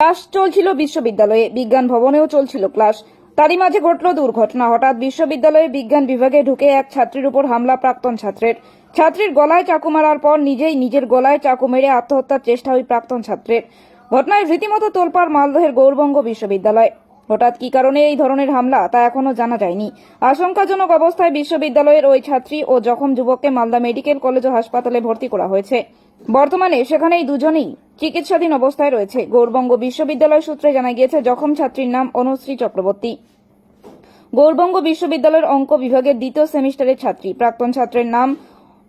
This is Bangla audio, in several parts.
ক্লাস চলছিল বিশ্ববিদ্যালয়ে, বিজ্ঞান ভবনেও চলছিল ক্লাস। তারই মাঝে ঘটল দুর্ঘটনা। হঠাৎ বিশ্ববিদ্যালয়ে বিজ্ঞান বিভাগে ঢুকে এক ছাত্রীর উপর হামলা প্রাক্তন ছাত্রের। ছাত্রীর গলায় চাকু মারার পর নিজেই নিজের গলায় চাকু মেরে আত্মহত্যার চেষ্টা ওই প্রাক্তন ছাত্রের। ঘটনায় রীতিমতো তোলপাড় মালদহের গৌরবঙ্গ বিশ্ববিদ্যালয়। হঠাৎ কি কারণে এই ধরনের হামলা তা এখনও জানা যায়নি। আশঙ্কাজনক অবস্থায় বিশ্ববিদ্যালয়ের ওই ছাত্রী ও জখম যুবককে মালদা মেডিকেল কলেজ ও হাসপাতালে ভর্তি করা হয়েছে। বর্তমানে সেখানেই দুজনেই চিকিৎসাধীন অবস্থায় রয়েছে। গৌরবঙ্গ বিশ্ববিদ্যালয় সূত্রে জানা গিয়েছে, জখম ছাত্রীর নাম অনুশ্রী চক্রবর্তী। গৌরবঙ্গ বিশ্ববিদ্যালয়ের অঙ্ক বিভাগের দ্বিতীয় সেমিস্টারের ছাত্রী, প্রাক্তন ছাত্রের নাম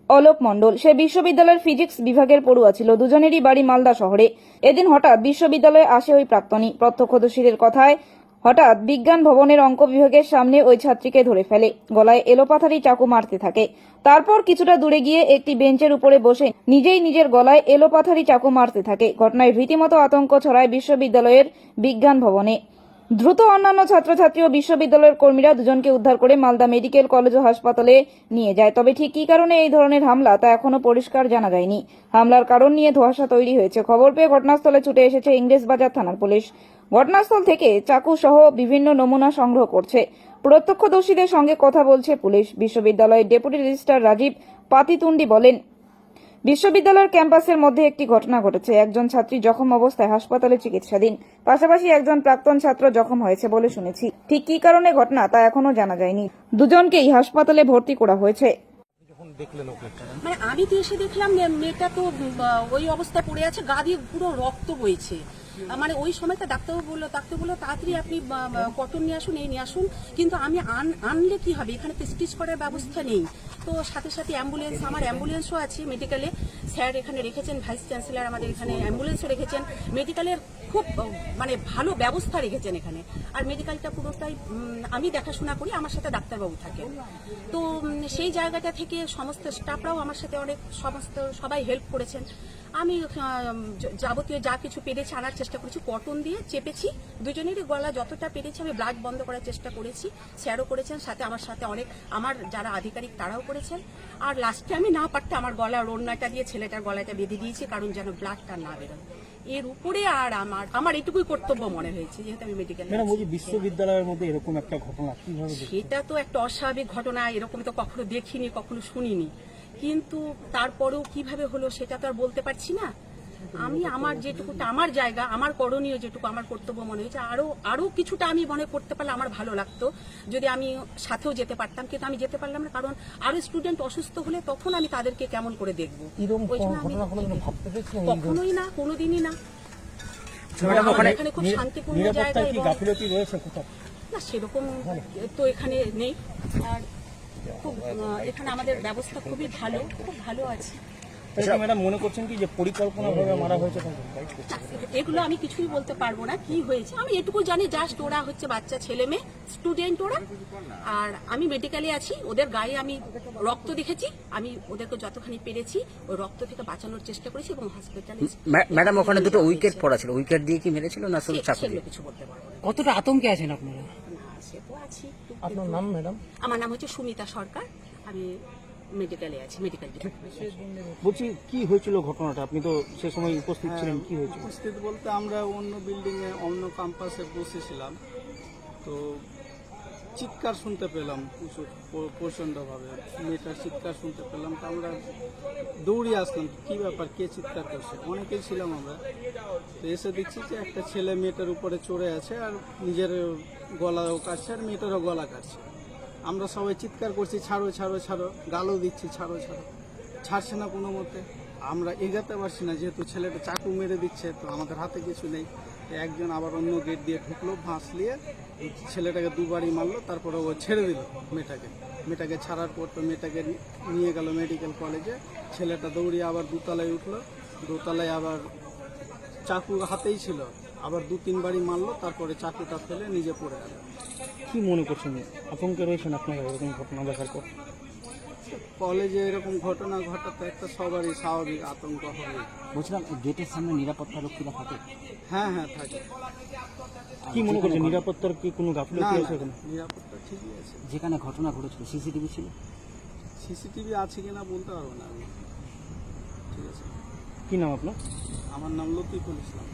অলোক মণ্ডল। সে বিশ্ববিদ্যালয়ের ফিজিক্স বিভাগের পড়ুয়া ছিল। দুজনেরই বাড়ি মালদা শহরে। এদিন হঠাৎ বিশ্ববিদ্যালয়ে আসে ওই প্রাক্তনী। প্রত্যক্ষদর্শীদের কথায় হঠাৎ বিজ্ঞান ভবনের অঙ্ক বিভাগের সামনে ওই ছাত্রীকে ধরে ফেলে। গলায় এলোপাথারি চাকু মারতে থাকে। তারপর কিছুটা দূরে গিয়ে একটি বেঞ্চের উপরে বসে নিজেই নিজের গলায় এলোপাথারি চাকু মারতে থাকে। ঘটনায় রীতিমতো আতঙ্ক ছড়ায় বিশ্ববিদ্যালয়ের বিজ্ঞান ভবনে। দ্রুত অন্যান্য ছাত্রছাত্রী ও বিশ্ববিদ্যালয়ের কর্মীরা দুজনকে উদ্ধার করে মালদা মেডিকেল কলেজ ও হাসপাতালে নিয়ে যায়। তবে ঠিক কী কারণে এই ধরনের হামলা তা এখনও পরিষ্কার জানা যায়নি। হামলার কারণ নিয়ে ধোঁয়াশা তৈরি হয়েছে। খবর পেয়ে ঘটনাস্থলে ছুটে এসেছে ইংরেজ বাজার থানার পুলিশ। ঘটনাস্থল থেকে চাকু সহ বিভিন্ন নমুনা সংগ্রহ করছে। প্রত্যক্ষদর্শীদের সঙ্গে কথা বলছে পুলিশ। বিশ্ববিদ্যালয়ের ডেপুটি রেজিস্ট্রার রাজীব পাতিতুন্ডি বলেন বিশ্ববিদ্যালয়ের ক্যাম্পাসের মধ্যে একটি ঘটনা ঘটেছে। একজন ছাত্রী জখম অবস্থায় হাসপাতালে চিকিৎসাধীন। পাশাপাশি একজন প্রাক্তন ছাত্র জখম হয়েছে বলে শুনেছি। ঠিক কী কারণে ঘটনা তা এখনও জানা যায়নি। দুজনকেই হাসপাতালে ভর্তি করা হয়েছে। মানে আমি তো এসে দেখলাম মেয়েটা তো ওই অবস্থায় পড়ে আছে গা দিয়ে পুরো রক্ত বইছে। মানে ওই সময়টা ডাক্তারবাবু বলল ডাক্তার বলল, তাড়াতাড়ি আপনি কটন নিয়ে আসুন, এই নিয়ে আসুন। কিন্তু আমি আন- আনলে কি হবে? এখানে তো স্টিচ করার ব্যবস্থা নেই। তো সাথে সাথে অ্যাম্বুলেন্স আমার অ্যাম্বুলেন্সও আছে মেডিকেলে স্যার এখানে রেখেছেন ভাইস চ্যান্সেলর আমাদের এখানে অ্যাম্বুলেন্সও রেখেছেন। মেডিকেলের খুব মানে ভালো ব্যবস্থা রেখেছেন এখানে। আর মেডিকেলটা পুরোটাই আমি দেখাশোনা করি, আমার সাথে ডাক্তারবাবু থাকে তো সেই জায়গাটা থেকে সমস্ত স্টাফরাও আমার সাথে অনেক, সমস্ত সবাই হেল্প করেছেন। আমি যাবতীয় যা কিছু পেরেছি আনার চেষ্টা করেছি কটন দিয়ে চেপেছি। দুজনেরই গলা যতটা পেরেছি আমি ব্লাড বন্ধ করার চেষ্টা করেছি স্যারও করেছেন সাথে আমার সাথে অনেক আমার যারা আধিকারিক তারাও করেছেন। আর লাস্টে আমি না পারতে আমার গলা রন্নাটা দিয়ে ছেলেটার গলাটা বেঁধে দিয়েছি কারণ যেন ব্লাডটা না বেরোয়। এর উপরে আর আমার আমার এটুকুই কর্তব্য মনে হয়েছে যেহেতু আমি মেডিকেল ম্যাডাম বিশ্ববিদ্যালয়ের মধ্যে এরকম একটা ঘটনা কীভাবে সেটা তো একটা অস্বাভাবিক ঘটনা এরকম তো কখনো দেখিনি কখনো শুনিনি। কিন্তু তারপরেও কীভাবে হলো সেটা তো আর বলতে পারছি না। আমি আমার যেটুকুটা আমার জায়গা আমার করণীয় যেটুকু আমার কর্তব্য মনে হয়েছে আরও আরও কিছুটা আমি মনে করতে পারলে আমার ভালো লাগতো। যদি আমি সাথেও যেতে পারতাম কিন্তু আমি যেতে পারলাম না কারণ আরও স্টুডেন্ট অসুস্থ হলে তখন আমি তাদেরকে কেমন করে দেখব? কখনোই না কোনোদিনই না। আমার এখানে খুব শান্তিপূর্ণ জায়গা নিরাপত্তায় কি এবং গাফিলতি রয়েছে কোথাও? না সেরকম তো এখানে নেই। আর খুব এখানে আমাদের ব্যবস্থা খুবই ভালো খুব ভালো আছে। ম্যাডাম মনে করছেন কি যে পরিকল্পনাভাবে মারা হয়েছে এগুলো আমি কিছুই বলতে পারব না কি হয়েছে? আমি এটুকু জানি জাস্ট ওরা হচ্ছে বাচ্চা ছেলে মেয়ে স্টুডেন্ট ওরা। আর আমি মেডিকেলে আছি ওদের গায়ে আমি রক্ত দেখেছি আমি ওদেরকে যতখানি পেরেছি ওই রক্ত থেকে বাঁচানোর চেষ্টা করেছি এবং হসপিটালে ম্যা- ম্যাডাম ওখানে দুটো উইকেট পড়া ছিল উইকেট দিয়ে কি মেরেছিল না শুধু কিছু বলতে পারব কতটা আতঙ্কে আছেন আপনারা? সে তো আছি। আপনার নাম ম্যাডাম? আমার নাম হচ্ছে সুমিতা সরকার। আমি মেডিকেলে আছি মেডিকেল বলছি কি হয়েছিল ঘটনাটা? আপনি তো সে সময় উপস্থিত ছিলেন কি হয়েছিল? উপস্থিত বলতে আমরা অন্য বিল্ডিংয়ে অন্য ক্যাম্পাসে বসেছিলাম। তো চিৎকার শুনতে পেলাম প্রচণ্ডভাবে। মেয়েটার চিৎকার শুনতে পেলাম, তো আমরা দৌড়ে আসলাম, কি ব্যাপার, কে চিৎকার করছে? অনেকেই ছিলাম আমরা। তো এসে দেখছি যে একটা ছেলে মেয়েটার উপরে চড়ে আছে আর নিজের গলাও কাটছে আর মেয়েটারও গলা কাটছে। আমরা সবাই চিৎকার করছি, ছাড়ো ছাড়ো ছাড়ো, গালও দিচ্ছি, ছাড়ো ছাড়ো। ছাড়ছে না কোনো মতে। আমরা এগাতে পারছি না, যেহেতু ছেলেটা চাকু মেরে দিচ্ছে, তো আমাদের হাতে কিছু নেই। একজন আবার অন্য গেট দিয়ে ঢুকলো ভাঁস নিয়ে ছেলেটাকে দুবারই মারলো, তারপরে ও ছেড়ে দিল মেয়েটাকে। মেয়েটাকে ছাড়ার পর তো মেয়েটাকে নিয়ে গেল মেডিকেল কলেজে ছেলেটা দৌড়িয়ে আবার দুতলায় উঠল, দোতলায় আবার চাকু হাতেই ছিল। আবার দু, তিনবারই মারলো, তারপরে চাকুটা ফেলে নিজে পড়ে গেল। কি মনে করছেন? আতঙ্কে রয়েছেন আপনারা এরকম ঘটনা দেখার পর? কলেজে এরকম ঘটনা ঘটাতে একটা সবারই স্বাভাবিক আতঙ্ক হবে। বলছিলাম গেটের সামনে নিরাপত্তা রক্ষীরা থাকে? হ্যাঁ হ্যাঁ থাকে। কি মনে করছেন নিরাপত্তার কি কোনো গাফিলতি আছে এখানে? নিরাপত্তা ঠিকই আছে। যেখানে ঘটনা ঘটেছিল সিসিটিভি ছিল? সিসিটিভি আছে কিনা বলতে পারব না আমি। ঠিক আছে। কি নাম আপনার? আমার নাম লতিফুল ইসলাম।